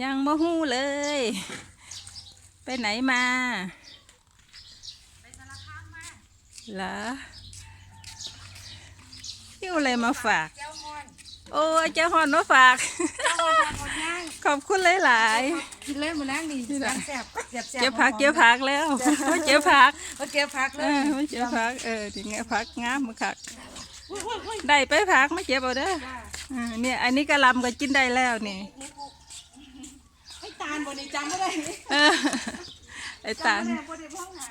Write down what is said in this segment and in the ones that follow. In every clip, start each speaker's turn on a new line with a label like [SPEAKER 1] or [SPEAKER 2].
[SPEAKER 1] ยังบ่ฮู้เลย ไปไหนมา
[SPEAKER 2] ไปสารคามมา
[SPEAKER 1] เหรอหิ้วอะไรมาฝาก
[SPEAKER 2] เจ้าฮอน
[SPEAKER 1] โอ้ยเจ้าหอนมาฝาก
[SPEAKER 2] เจ้าฮอนทำคนย่าง
[SPEAKER 1] ขอบคุณหลาย
[SPEAKER 2] กินเลยมานั่งนี่
[SPEAKER 1] นี่แหละ
[SPEAKER 2] แซ่บแซ่บ
[SPEAKER 1] ๆ
[SPEAKER 2] แซ่บ
[SPEAKER 1] เก็บผักเก็บผักแล้วไม่เก็บผัก
[SPEAKER 2] มาเก็บผักเล
[SPEAKER 1] เอยอไม่เก็บผักเออถึงไงผักงามมาคักได้ไปผักไม่เก็บเอาเด้อเออเนี่ยอันนี้กะหลำก็กินได้แล้วนี่
[SPEAKER 2] ไอ้ตา ลบนในจำไม่ได้
[SPEAKER 1] เออไอ้ตาล
[SPEAKER 2] จำไม่ได้บ่ได้พ้องหา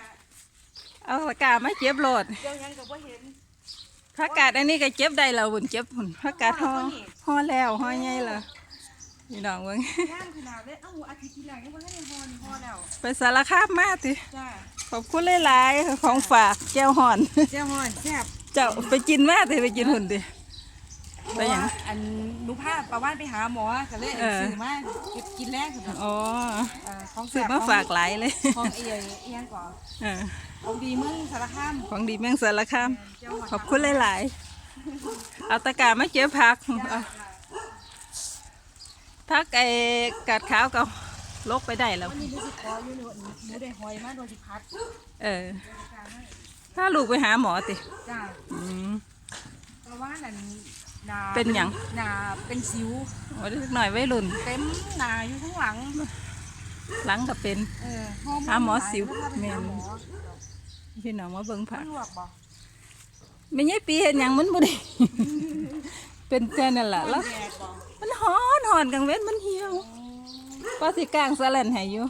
[SPEAKER 1] เอาปากกาไม่เก็บโหลด
[SPEAKER 2] เจ้ายังกับว่าเห็น
[SPEAKER 1] ผักกาดอันนี้ก็เก็บได้แล้วบุญเก็บหุ่นผักกาดห่อห่อแล้วห่อใหญ่ละพี่น้องเบิ่ง
[SPEAKER 2] ย่างขนาดเลยเอ้าอาทิตย์ที่แล้วยังบ่ทันได้ฮอนฮอแล้ว
[SPEAKER 1] ไปสารคามมาติ
[SPEAKER 2] จ้า
[SPEAKER 1] ขอบคุณหลายๆของฝากแก้วห่อน
[SPEAKER 2] เจ้าฮอนแซ่บ
[SPEAKER 1] เจ้าไปกินมาติไปกินหุ่นติ ไปหยัง
[SPEAKER 2] อันหนูพาประว่านไปหาหมอก็เลย
[SPEAKER 1] เออ
[SPEAKER 2] ซื้อมาเก็บกินแรกคือแบบ
[SPEAKER 1] อ๋อ
[SPEAKER 2] เอ่อของ
[SPEAKER 1] ซื้อ
[SPEAKER 2] แซ่บ
[SPEAKER 1] มาฝากหลายเลย
[SPEAKER 2] ของเอียเอียงก่อน
[SPEAKER 1] เออ
[SPEAKER 2] ของดีเมืองสารคาม
[SPEAKER 1] ของดีแม่งสารคาม
[SPEAKER 2] เจ้าฮอน
[SPEAKER 1] ขอบคุณหลายๆเอาตะกร้ามาเก็บผักเอาผักไอ้กาดขาวก็ลกไปได้แล้ว
[SPEAKER 2] วันนี้รู้สึกคออยู่หนูหนูได้หอยมาโดยที่พัด
[SPEAKER 1] เออ ถ้าลูกไปหาหมอติ
[SPEAKER 2] จ้า
[SPEAKER 1] อืม
[SPEAKER 2] เพราะว่านั่น นา
[SPEAKER 1] เป็นหยัง
[SPEAKER 2] นาเป็นสิว
[SPEAKER 1] โอ้ยเด็กหน่อยวัยรุ่น
[SPEAKER 2] เต็มหนาอยู่ข้างหลัง
[SPEAKER 1] หลังก็เป็น
[SPEAKER 2] เออฮอร์โน
[SPEAKER 1] หาหมอสิว
[SPEAKER 2] หลาย
[SPEAKER 1] แม่
[SPEAKER 2] แล้ว
[SPEAKER 1] น
[SPEAKER 2] พาไปหาหมอ
[SPEAKER 1] พี่น้องมาเบิ่งผัก
[SPEAKER 2] มันลวกบ่
[SPEAKER 1] ไม่ใช่ปีเห็นหยังมันบ่ได้เป็นแค่นั่นแหละแล้ว
[SPEAKER 2] แดดบ่
[SPEAKER 1] มันหอนหอนกลางเว้นมันเหี่ยวก็สิกลางสะแลนให้อยู่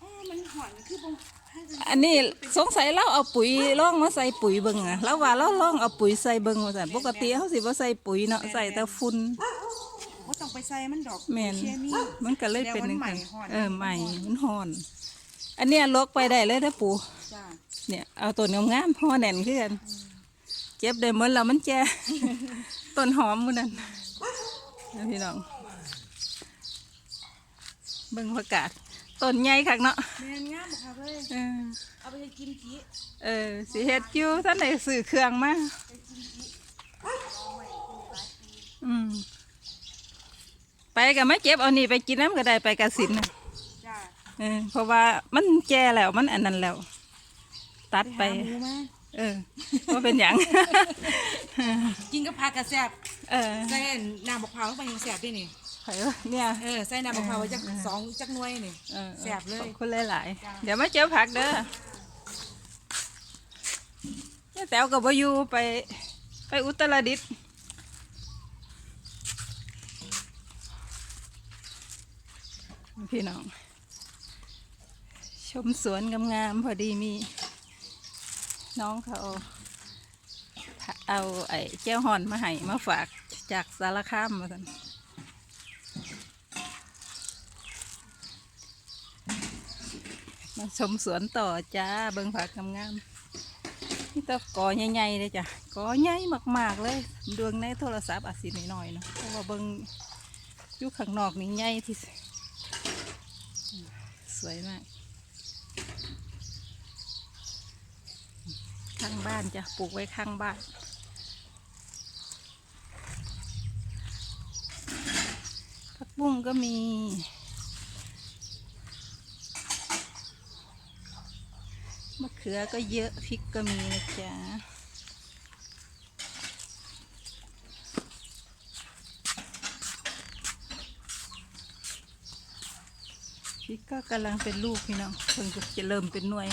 [SPEAKER 2] เอ้มันหอนคือบ่ให้เป็น
[SPEAKER 1] อันนี้สงสัยเราเอาปุ๋ยล่องมาใส่ปุ๋ยเบิ่งอะแล้วว่าเราล่องเอาปุ๋ยใส่เบิ่งว่าซั่นปกติเขาสิบ่ใส่ปุ๋ยเนาะใส่แต่ฝุ่น
[SPEAKER 2] บ่ต้องไปใส่มันดอก
[SPEAKER 1] แม่น
[SPEAKER 2] เคมี
[SPEAKER 1] มันก็เลยเป็น
[SPEAKER 2] แล้ว
[SPEAKER 1] จั
[SPEAKER 2] มั
[SPEAKER 1] ง
[SPEAKER 2] น
[SPEAKER 1] ซั่น
[SPEAKER 2] ใหม่ฮ้อน
[SPEAKER 1] เออใหม่มันหอน อันเนี้ยลกไปได้เลยเด้อปู่
[SPEAKER 2] จ้า
[SPEAKER 1] เนี่ยเอาต้นงามๆห่อแน่นคือกันเจ็บได้หมดแล้วมันแก่ต้นหอมมื้อนั้นนะพี่น้องเบิ่งประกาศ ต้นใหญ่คักเนาะ
[SPEAKER 2] แม่นงามบ่ค่ะเว้ย
[SPEAKER 1] เออ
[SPEAKER 2] เอาไปให้กินจิ
[SPEAKER 1] เออสิเฮ็ดอยู่ท่านได้ซื้อเครื่องมาอืมไปก็ไม่เจ็บเอานี่ไปกินน้ำก็ได้ไปกสินน่ะ
[SPEAKER 2] จ้า
[SPEAKER 1] เออเพราะว่ามันแก่แล้วมันอันนั้นแล้ว ตัดไป
[SPEAKER 2] หาหมูมา
[SPEAKER 1] เออว่าเป็นอย่าง
[SPEAKER 2] กินกับผักกระแซ่บ
[SPEAKER 1] เออ
[SPEAKER 2] ใส่น้ำมะพร้าวลงไปยังแซ่บด้วยนี่
[SPEAKER 1] ไผวะเนี่ย
[SPEAKER 2] เออใส่น้ำมะพร้าวไว้จักสองจักหน่วยนี่
[SPEAKER 1] เออ
[SPEAKER 2] แซ่บเลย
[SPEAKER 1] ขอบคุณหลาย
[SPEAKER 2] จ้ะ
[SPEAKER 1] ๆเดี๋ยวมาเจอผักเด้อเนี่ยแต๋วกับวาอยูไป ไปอุตรดิตถ์พี่น้อง ชมสวนงามๆพอดีมี น้องเขาเอาไอ้แก้วห่อนมาให้มาฝากจากสารคามมาสัน มาชมสวนต่อจ้าเบิ่งผักงามๆนี่ตะกอใหญ่ๆเลยจ้ะกอใหญ่มากๆเลยดวงในโทรศัพท์อาจสิหน่อยๆเนาะเพราะว่าเบิ่งอยู่ข้างนอกนี่ใหญ่ที่สุดสวยมากข้างบ้านจ้ะปลูกไว้ข้างบ้านผักบุ้งก็มี มะเขือก็เยอะพริกก็มีนะจ๊ะพริกก็กำลังเป็นลูกพี่น้องเพิ่งจะเริ่มเป็นหน่วย